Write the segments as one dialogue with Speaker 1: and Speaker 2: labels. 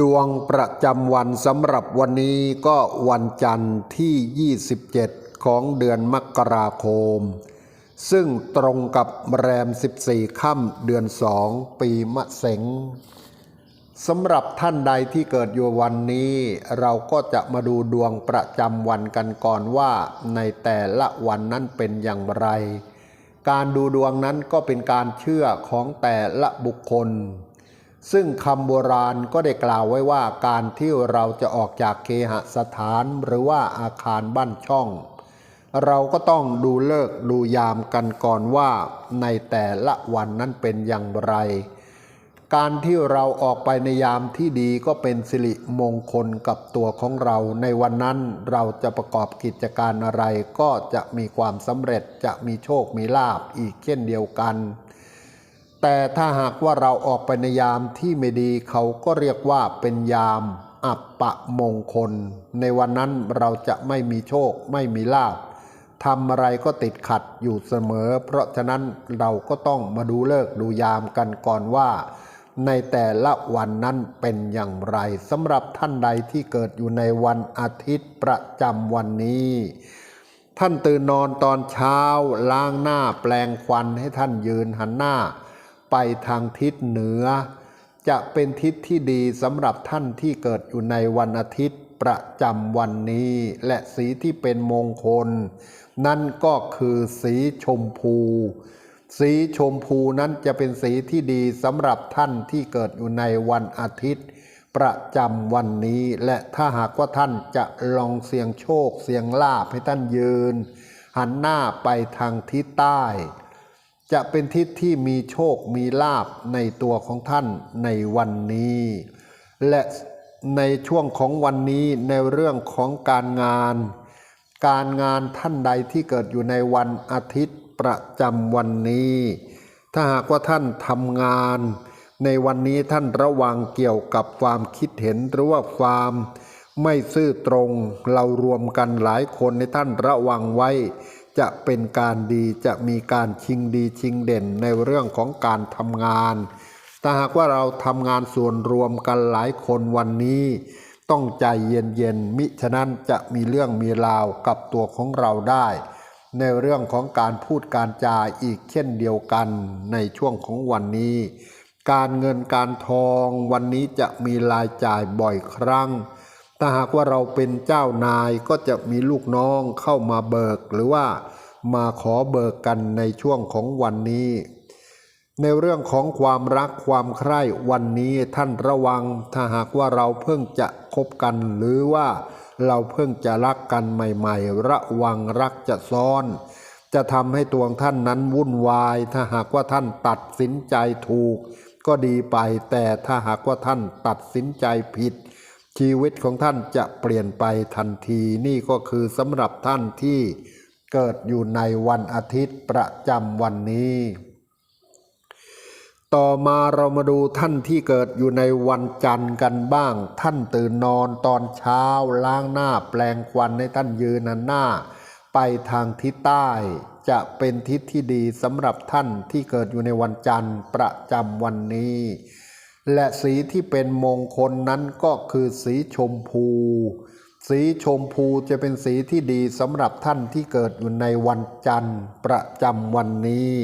Speaker 1: ดวงประจำวันสำหรับวันนี้ก็วันจันทร์ที่ 27 ของเดือนมกราคม ซึ่งตรงกับแรม 14 ค่ำเดือน 2 ปีมะเสงสำหรับท่านใดที่เกิดอยู่วันนี้ เราก็จะมาดูดวงประจำวันกันก่อนว่า ในแต่ละวันนั้นเป็นอย่างไร การดูดวงนั้นก็เป็นการเชื่อของแต่ละบุคคล ซึ่งคำโบราณก็ได้กล่าวไว้ว่าการที่เราจะออกจากเคหสถานหรือว่าอาคารบ้านช่อง เราก็ต้องดูเลิกดูยามกันก่อนว่าในแต่ละวันนั้นเป็นอย่างไร การที่เราออกไปในยามที่ดีก็เป็นสิริมงคลกับตัวของเรา ในวันนั้นเราจะประกอบกิจการอะไรก็จะมีความสำเร็จจะมีโชคมีลาบอีกเช่นเดียวกัน แต่ถ้าหากว่าเราออกไปในยามที่ไม่ดีเขาก็เรียกว่าเป็นยามอัปปะมงคล ในวันนั้นเราจะไม่มีโชค ไม่มีลาบทำอะไรก็ติดขัดอยู่เสมอ เพราะฉะนั้นเราก็ต้องมาดูเลิกดูยามกันก่อนว่า ในแต่ละวันนั้นเป็นอย่างไรสำหรับท่านใดที่เกิดอยู่ในวันอาทิตย์ประจำวันนี้ ท่านตื่นนอนตอนเช้าล้างหน้าแปลงควันให้ท่านยืนหันหน้า ไปทางทิศเหนือ จะเป็นทิศที่ดีสำหรับท่านที่เกิดอยู่ในวันอาทิตย์ประจำวันนี้ และสีที่เป็นมงคล นั่นก็คือสีชมพู สีชมพูนั้นจะเป็นสีที่ดีสำหรับท่านที่เกิดอยู่ในวันอาทิตย์ ประจำวันนี้ และถ้าหากว่าท่านจะลองเสี่ยงโชคเสี่ยงลาภให้ท่านยืน หันหน้าไปทางทิศใต้ จะเป็นทิศที่มีโชคมีลาภในตัวของท่านในวันนี้ และในช่วงของวันนี้ในเรื่องของการงาน การงานท่านใดที่เกิดอยู่ในวันอาทิตย์ประจำวันนี้ ถ้าหากว่าท่านทำงาน ในวันนี้ท่านระวังเกี่ยวกับความคิดเห็นหรือว่าความไม่ซื่อตรงเรารวมกันหลายคนในท่านระวังไว้ จะเป็นการดีจะมีการชิงดีชิงเด่นในเรื่องของการทำงานถ้าหากว่าเราทำงานส่วนรวมกันหลายคนวันนี้ ต้องใจเย็นๆมิฉะนั้นจะมีเรื่องมีราวกับตัวของเราได้ ในเรื่องของการพูดการจาอีกเช่นเดียวกันในช่วงของวันนี้ การเงินการทองวันนี้จะมีรายจ่ายบ่อยครั้ง ถ้าหากว่าเราเป็นเจ้านายก็จะมีลูกน้องเข้ามาเบิก หรือว่ามาขอเบิกกันในช่วงของวันนี้ ในเรื่องของความรักความใคร่วันนี้ท่านระวัง ถ้าหากว่าเราเพิ่งจะคบกัน หรือว่าเราเพิ่งจะรักกันใหม่ ๆ ระวังรักจะซ้อน จะทำให้ตัวท่านนั้นวุ่นวาย ถ้าหากว่าท่านตัดสินใจถูก ก็ดีไปแต่ถ้าหากว่าท่านตัดสินใจผิด ชีวิตของท่านจะเปลี่ยนไปทันทีนี่ก็คือสำหรับท่านที่เกิดอยู่ในวันอาทิตย์ประจำวันนี้ ต่อมาเรามาดูท่านที่เกิดอยู่ในวันจันทร์กันบ้าง ท่านตื่นนอนตอนเช้าล้างหน้าแปลงควันให้ท่านยืนหันหน้า ไปทางทิศใต้ จะเป็นทิศที่ดีสำหรับท่านที่เกิดอยู่ในวันจันทร์ประจำวันนี้ และสีที่เป็นมงคลนั้นก็คือสีชมพู สีชมพูจะเป็นสีที่ดีสำหรับท่านที่เกิดอยู่ในวันจันทร์ประจำวันนี้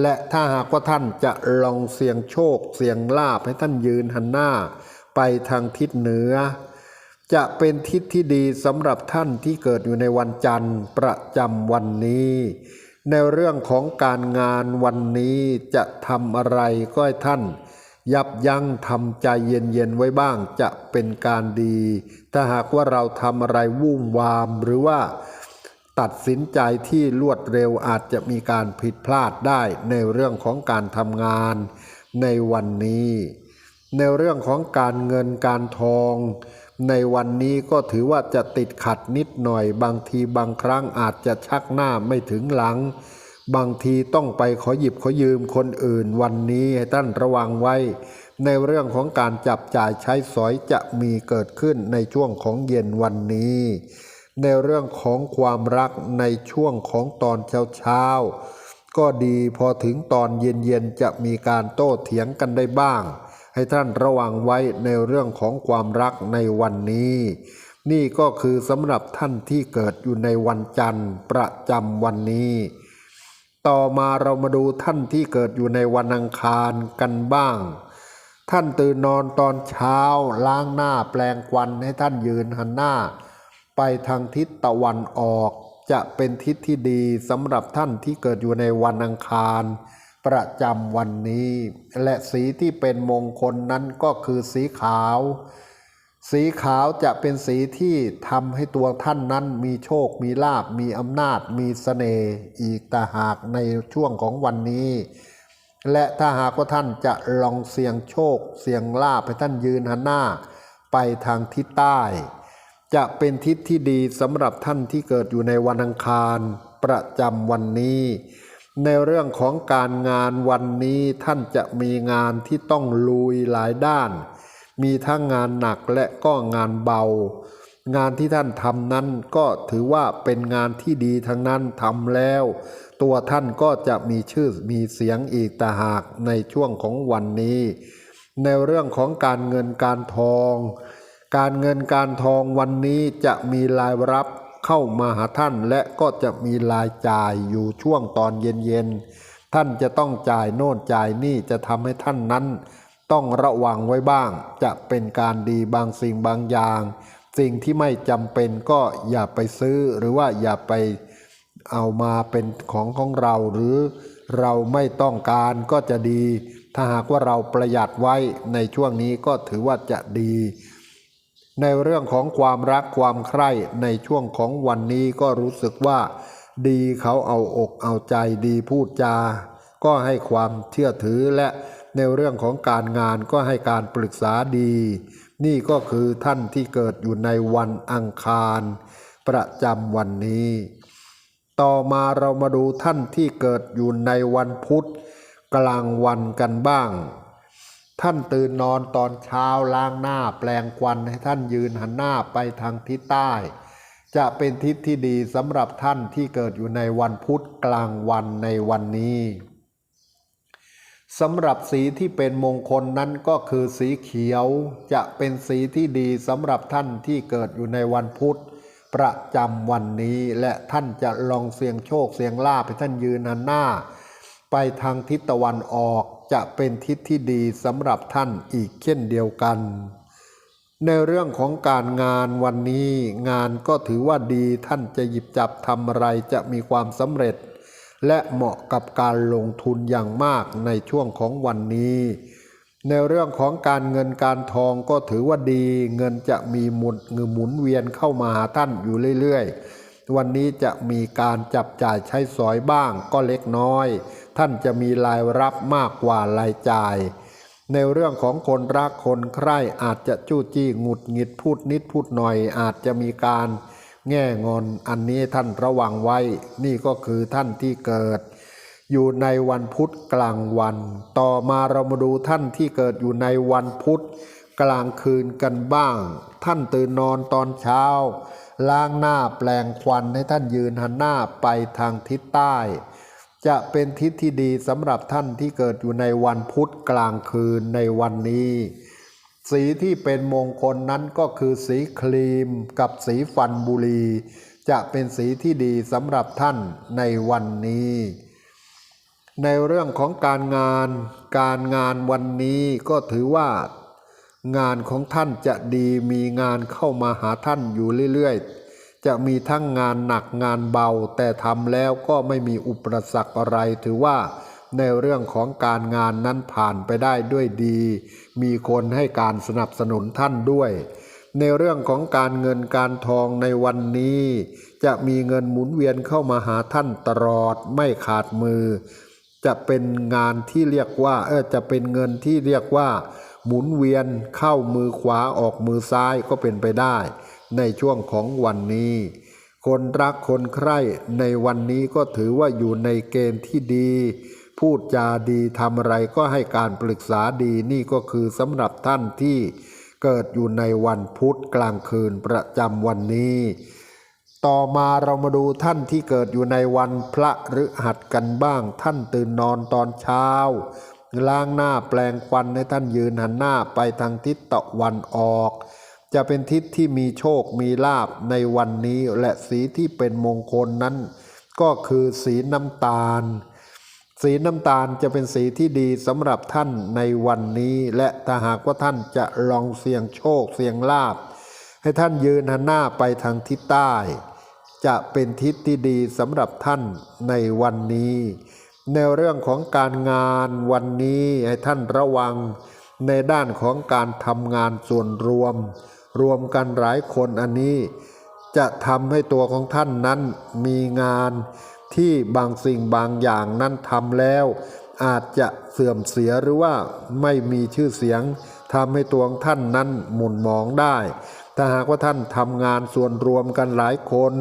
Speaker 1: และถ้าหากว่าท่านจะลองเสี่ยงโชค เสี่ยงลาภให้ท่านยืนหันหน้า ไปทางทิศเหนือ จะเป็นทิศที่ดีสำหรับท่านที่เกิดอยู่ในวันจันทร์ประจำวันนี้ในเรื่องของการงานวันนี้จะทำอะไรก็ให้ท่าน ยับยั้งทำใจเย็นๆไว้บ้างจะเป็นการดี ถ้าหากว่าเราทำอะไรวุ่มวามหรือว่าตัดสินใจที่รวดเร็วอาจจะมีการผิดพลาดได้ในเรื่องของการทำงานในวันนี้ ในเรื่องของการเงินการทอง ในวันนี้ก็ถือว่าจะติดขัดนิดหน่อยบางทีบางครั้งอาจจะชักหน้าไม่ถึงหลัง บางทีต้องไปขอหยิบขอยืมคนอื่นวันนี้ให้ท่านระวังไว้ ในเรื่องของการจับจ่ายใช้สอยจะมีเกิดขึ้นในช่วงของเย็นวันนี้ ในเรื่องของความรักในช่วงของตอนเช้าๆก็ดีพอถึงตอนเย็นๆจะมีการโต้เถียงกันได้บ้าง ให้ท่านระวังไว้ในเรื่องของความรักในวันนี้ นี่ก็คือสำหรับท่านที่เกิดอยู่ในวันจันทร์ประจำวันนี้ ต่อมาเรามาดูท่านที่เกิดอยู่ในวันอังคารกันบ้าง ท่านตื่นนอนตอนเช้าล้างหน้าแปลงควันให้ท่านยืนหันหน้า ไปทางทิศตะวันออก จะเป็นทิศที่ดีสำหรับท่านที่เกิดอยู่ในวันอังคาร ประจำวันนี้ และสีที่เป็นมงคลนั้นก็คือสีขาว สีขาวจะเป็นสีที่ทำให้ตัวท่านนั้นมีโชค มีลาบ มีอำนาจ มีสเสน่ห์อีกต่หากในช่วงของวันนี้ และถ้าหากว่าท่านจะลองเสี่ยงโชค เสี่ยงลาบให้ท่านยืนหันหน้า ไปทางทิศใต้ จะเป็นทิศที่ดีสำหรับท่านที่เกิดอยู่ในวันอังคารประจำวันนี้ ในเรื่องของการงานวันนี้ท่านจะมีงานที่ต้องลุยหลายด้าน มีทั้งงานหนักและก็งานเบา งานที่ท่านทำนั้นก็ถือว่าเป็นงานที่ดีทั้งนั้นทำแล้ว ตัวท่านก็จะมีชื่อมีเสียงอีกต่หากในช่วงของวันนี้ ในเรื่องของการเงินการทอง การเงินการทองวันนี้จะมีรายรับเข้ามาหาท่านและก็จะมีรายจ่ายอยู่ช่วงตอนเย็นๆท่านจะต้องจ่ายโน่นจ่ายนี่จะทำให้ท่านนั้น ต้องระวังไว้บ้าง จะเป็นการดีบางสิ่งบางอย่าง สิ่งที่ไม่จำเป็นก็อย่าไปซื้อหรือว่าอย่าไปเอามาเป็นของของเราหรือเราไม่ต้องการก็จะดี ถ้าหากว่าเราประหยัดไว้ในช่วงนี้ก็ถือว่าจะดี ในเรื่องของความรักความใคร่ในช่วงของวันนี้ก็รู้สึกว่า ดีเขาเอาอกเอาใจดีพูดจา ก็ให้ความเชื่อถือและ ในเรื่องของการงานก็ให้การปรึกษาดี นี่ก็คือท่านที่เกิดอยู่ในวันอังคาร ประจำวันนี้ ต่อมาเรามาดูท่านที่เกิดอยู่ในวันพุธ กลางวันกันบ้าง ท่านตื่นนอนตอนเช้าล้างหน้าแปลงควันให้ท่านยืนหันหน้าไปทางทิศใต้ จะเป็นทิศที่ดีสำหรับท่านที่เกิดอยู่ในวันพุธกลางวันในวันนี้ สำหรับสีที่เป็นมงคลนั้นก็คือสีเขียวจะเป็นสีที่ดีสำหรับท่านที่เกิดอยู่ในวันพุธ ประจำวันนี้และท่านจะลองเสี่ยงโชคเสี่ยงลาภให้ท่านยืนหันหน้า ไปทางทิศตะวันออกจะเป็นทิศที่ดีสำหรับท่านอีกเช่นเดียวกัน ในเรื่องของการงานวันนี้ งานก็ถือว่าดีท่านจะหยิบจับทำอะไรจะมีความสำเร็จ และเหมาะกับการลงทุนอย่างมากในช่วงของวันนี้ ในเรื่องของการเงินการทองก็ถือว่าดี เงินจะมีหมุนเงินหมุนเวียนเข้ามาหาท่านอยู่เรื่อยๆ วันนี้จะมีการจับจ่ายใช้สอยบ้างก็เล็กน้อย ท่านจะมีรายรับมากกว่ารายจ่ายในเรื่องของคนรักคนใคร่อาจจะจู้จี้หงุดหงิดพูดนิดพูดหน่อย อาจจะมีการ แง่งอนอันนี้ท่านระวังไว้ นี่ก็คือท่านที่เกิด อยู่ในวันพุธกลางวัน ต่อมาเรามาดูท่านที่เกิดอยู่ในวันพุธกลางคืนกันบ้าง ท่านตื่นนอนตอนเช้า ล้างหน้าแปลงควันให้ท่านยืนหันหน้าไปทางทิศใต้ จะเป็นทิศที่ดีสำหรับท่านที่เกิดอยู่ในวันพุธกลางคืนในวันนี้ สีที่เป็นมงคลนั้นก็คือสีครีมกับสีฟันบุรี จะเป็นสีที่ดีสำหรับท่านในวันนี้ ในเรื่องของการงาน การงานวันนี้ก็ถือว่า งานของท่านจะดีมีงานเข้ามาหาท่านอยู่เรื่อยๆ จะมีทั้งงานหนักงานเบา แต่ทำแล้วก็ไม่มีอุปสรรคอะไรถือว่า ในเรื่องของการงานนั้นผ่านไปได้ด้วยดี มีคนให้การสนับสนุนท่านด้วย ในเรื่องของการเงินการทองในวันนี้ จะมีเงินหมุนเวียนเข้ามาหาท่านตลอดไม่ขาดมือ จะเป็นงานที่เรียกว่าเออจะเป็นเงินที่เรียกว่า หมุนเวียนเข้ามือขวาออกมือซ้ายก็เป็นไปได้ ในช่วงของวันนี้คนรักคนใคร่ในวันนี้ก็ถือว่าอยู่ในเกณฑ์ที่ดี พูดจาดีทำอะไรก็ให้การปรึกษาดีนี่ก็คือสำหรับท่านที่เกิดอยู่ในวันพุธกลางคืนประจำวันนี้ ต่อมาเรามาดูท่านที่เกิดอยู่ในวันพระฤหัสกันบ้าง ท่านตื่นนอนตอนเช้า ล้างหน้าแปลงควันให้ท่านยืนหันหน้าไปทางทิศตะวันออก จะเป็นทิศที่มีโชคมีลาบในวันนี้และสีที่เป็นมงคลนั้น ก็คือสีน้ำตาล สีน้ำตาลจะเป็นสีที่ดีสำหรับท่านในวันนี้ และถ้าหากว่าท่านจะลองเสี่ยงโชคเสี่ยงลาบ ให้ท่านยืนหันหน้าไปทางทิศใต้ จะเป็นทิศที่ดีสำหรับท่านในวันนี้ ในเรื่องของการงานวันนี้ให้ท่านระวังในด้านของการทำงานส่วนรวม รวมกันหลายคนอันนี้ จะทำให้ตัวของท่านนั้นมีงาน ที่บางสิ่งบางอย่างนั้นทำแล้ว อาจจะเสื่อมเสียหรือว่าไม่มีชื่อเสียงทำให้ตัวของท่านนั้นหมุนหมองได้ ถ้าหากว่าท่านทำงานส่วนรวมกันหลายคน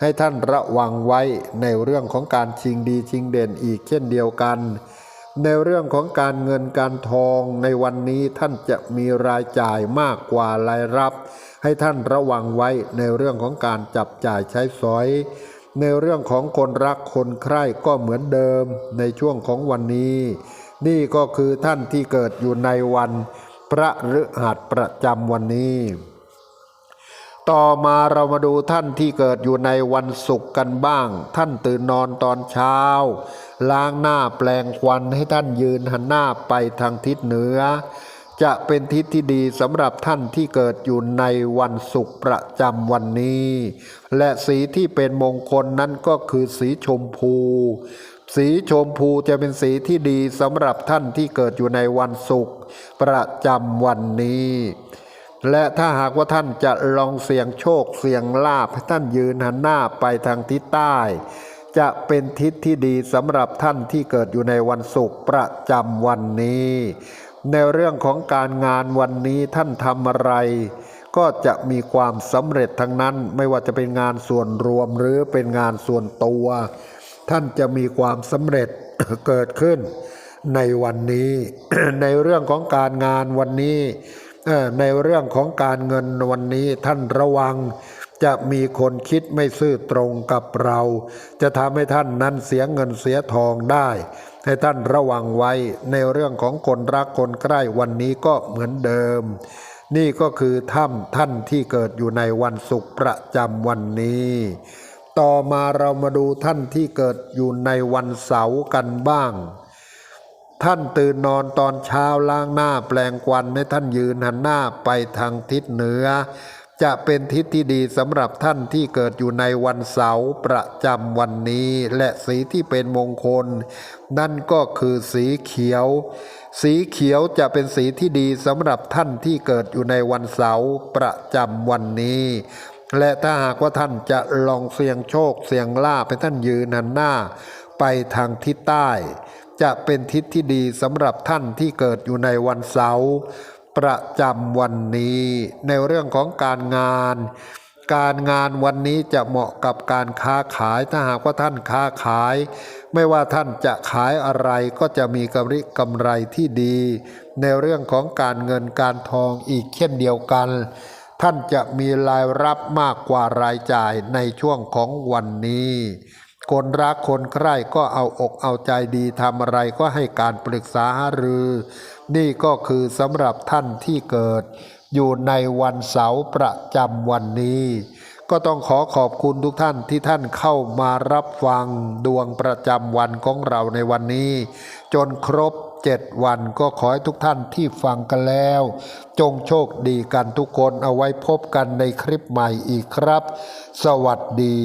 Speaker 1: ให้ท่านระวังไว้ในเรื่องของการชิงดีชิงเด่นอีกเช่นเดียวกัน ในเรื่องของการเงินการทองในวันนี้ท่านจะมีรายจ่ายมากกว่ารายรับ ให้ท่านระวังไว้ในเรื่องของการจับจ่ายใช้สอย ในเรื่องของคนรักคนใคร่ก็เหมือนเดิมในช่วงของวันนี้ นี่ก็คือท่านที่เกิดอยู่ในวันพระฤหัสประจำวันนี้ ต่อมาเรามาดูท่านที่เกิดอยู่ในวันศุกร์กันบ้าง ท่านตื่นนอนตอนเช้า ล้างหน้าแปลงควันให้ท่านยืนหันหน้าไปทางทิศเหนือ จะเป็นทิศที่ดีสำหรับท่านที่เกิดอยู่ในวันศุกร์ประจำวันนี้ และสีที่เป็นมงคลนั้นก็คือสีชมพู สีชมพูจะเป็นสีที่ดีสำหรับท่านที่เกิดอยู่ในวันศุกร์ประจำวันนี้ และถ้าหากว่าท่านจะลองเสี่ยงโชคเสี่ยงลาภท่านยืนหันหน้าไปทางทิศใต้ จะเป็นทิศที่ดีสำหรับท่านที่เกิดอยู่ในวันศุกร์ประจำวันนี้ ในเรื่องของการงานวันนี้ท่านทำอะไร ก็จะมีความสำเร็จทั้งนั้น ไม่ว่าจะเป็นงานส่วนรวมหรือเป็นงานส่วนตัว ท่านจะมีความสำเร็จเกิดขึ้น ในวันนี้ ในเรื่องของการงานวันนี้ในเรื่องของการเงินวันนี้ท่านระวังจะมีคนคิดไม่ซื่อตรงกับเรา จะทำให้ท่านนั้นเสียเงินเสียทองได้ ให้ท่านระวังไว้ในเรื่องของคนรักคนใกล้วันนี้ก็เหมือนเดิม นี่ก็คือถ้ำท่านที่เกิดอยู่ในวันศุกร์ประจำวันนี้ ต่อมาเรามาดูท่านที่เกิดอยู่ในวันเสาร์กันบ้าง ท่านตื่นนอนตอนเช้าล้างหน้าแปลงควันให้ท่านยืนหันหน้าไปทางทิศเหนือ จะเป็นทิศที่ดีสำหรับท่านที่เกิดอยู่ในวันเสาร์ประจำวันนี้ และสีที่เป็นมงคล นั่นก็คือสีเขียว สีเขียวจะเป็นสีที่ดีสำหรับท่านที่เกิดอยู่ในวันเสาร์ประจำวันนี้ และถ้าหากว่าท่านจะลองเสี่ยงโชคเสี่ยงลาภให้ท่านยืนหันหน้า ไปทางทิศใต้ จะเป็นทิศที่ดีสำหรับท่านที่เกิดอยู่ในวันเสาร์ ประจำวันนี้ ในเรื่องของการงาน การงานวันนี้จะเหมาะกับการค้าขายถ้าหากว่าท่านค้าขาย ไม่ว่าท่านจะขายอะไรก็จะมีกำไรกำไรที่ดี ในเรื่องของการเงินการทองอีกเช่นเดียวกัน ท่านจะมีรายรับมากกว่ารายจ่ายในช่วงของวันนี้ คนรักคนใคร่ก็เอาอกเอาใจดีทำอะไรก็ให้การปรึกษาหารือ นี่ก็คือสำหรับท่านที่เกิด อยู่ในวันเสาร์ประจำวันนี้ ก็ต้องขอขอบคุณทุกท่านที่ท่านเข้ามารับฟังดวงประจำวันของเราในวันนี้ จนครบเจ็ดวันก็ขอให้ทุกท่านที่ฟังกันแล้ว จงโชคดีกันทุกคนเอาไว้พบกันในคลิปใหม่อีกครับ สวัสดี